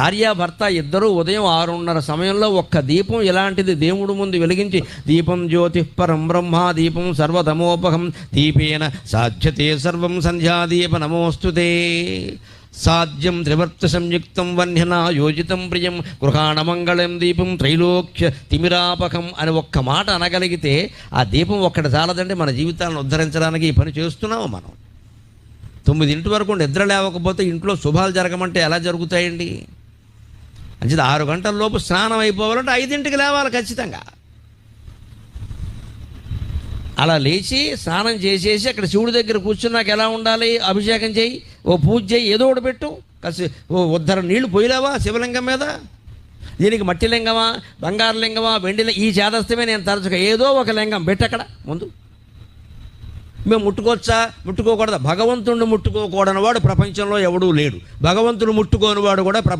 భార్యాభర్త ఇద్దరూ ఉదయం ఆరున్నర సమయంలో ఒక్క దీపం ఇలాంటిది దేవుడు ముందు వెలిగించి దీపం జ్యోతి పరం బ్రహ్మ దీపం సర్వతమోపహం దీపేన సాధ్యతే సర్వం సంధ్యాదీప నమోస్తుతే సాధ్యం త్రివర్త సంయుక్తం వన్యన యోజితం ప్రియం గృహాణమంగళం దీపం త్రైలోక్య తిమిరాపకం అని ఒక్క మాట అనగలిగితే ఆ దీపం ఒక్కటి చాలదండి మన జీవితాలను ఉద్ధరించడానికి ఈ పని చేస్తున్నాము మనం. తొమ్మిదింటి వరకు నిద్ర లేవకపోతే ఇంట్లో శుభాలు జరగమంటే ఎలా జరుగుతాయండి? అంచేది ఆరు గంటల లోపు స్నానం అయిపోవాలంటే ఐదింటికి లేవాలి ఖచ్చితంగా. అలా లేచి స్నానం చేసేసి అక్కడ శివుడి దగ్గర కూర్చున్నాక ఎలా ఉండాలి? అభిషేకం చేయి ఓ పూజ చేయి ఏదో ఒకటి పెట్టు. కసి ఓ ఉద్దర నీళ్ళు పోయిలేవా శివలింగం మీద? దీనికి మట్టి లింగమా బంగారు లింగమా వెండి ఈ చేదస్తమే నేను తరచుగా ఏదో ఒక లింగం పెట్టక్కడ ముందు. మేము ముట్టుకోవచ్చా? ముట్టుకోకూడదా? భగవంతుడిని ముట్టుకోకూడని వాడు ప్రపంచంలో ఎవడూ లేడు. భగవంతుడు ముట్టుకోని వాడు కూడా ప్రపంచ